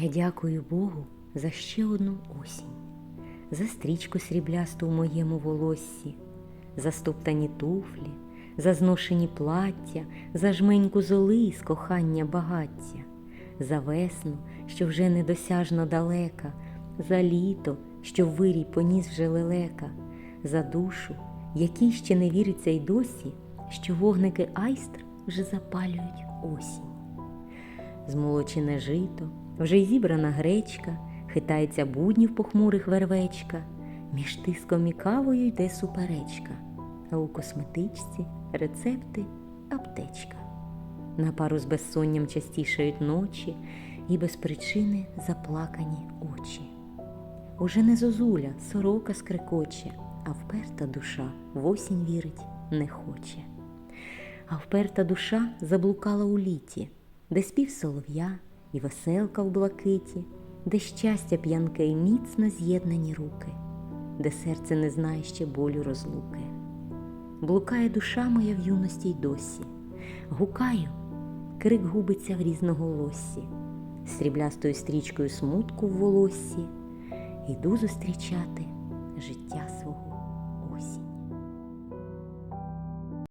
Я дякую Богу за ще одну осінь, за стрічку сріблясту в моєму волоссі, за стоптані туфлі, за зношені плаття, за жменьку золи з кохання багаття, за весну, що вже недосяжно далека, за літо, що вирій поніс вже лелека, за душу, якій ще не віриться й досі, що вогники айстр вже запалюють осінь. Змолочене жито, вже й зібрана гречка, хитається буднів похмурих вервечка, між тиском і кавою йде суперечка, а у косметичці рецепти аптечка. На пару з безсонням частішають ночі і без причини заплакані очі. Уже не зозуля, сорока скрекоче, а вперта душа в осінь вірить не хоче. А вперта душа заблукала у літі, де спів солов'я і веселка в блакиті, де щастя п'янке й міцно з'єднані руки, де серце не знає ще болю розлуки. Блукає душа моя в юності й досі, гукаю, крик губиться в різноголоссі, сріблястою стрічкою смутку в волоссі, йду зустрічати життя свого осінь.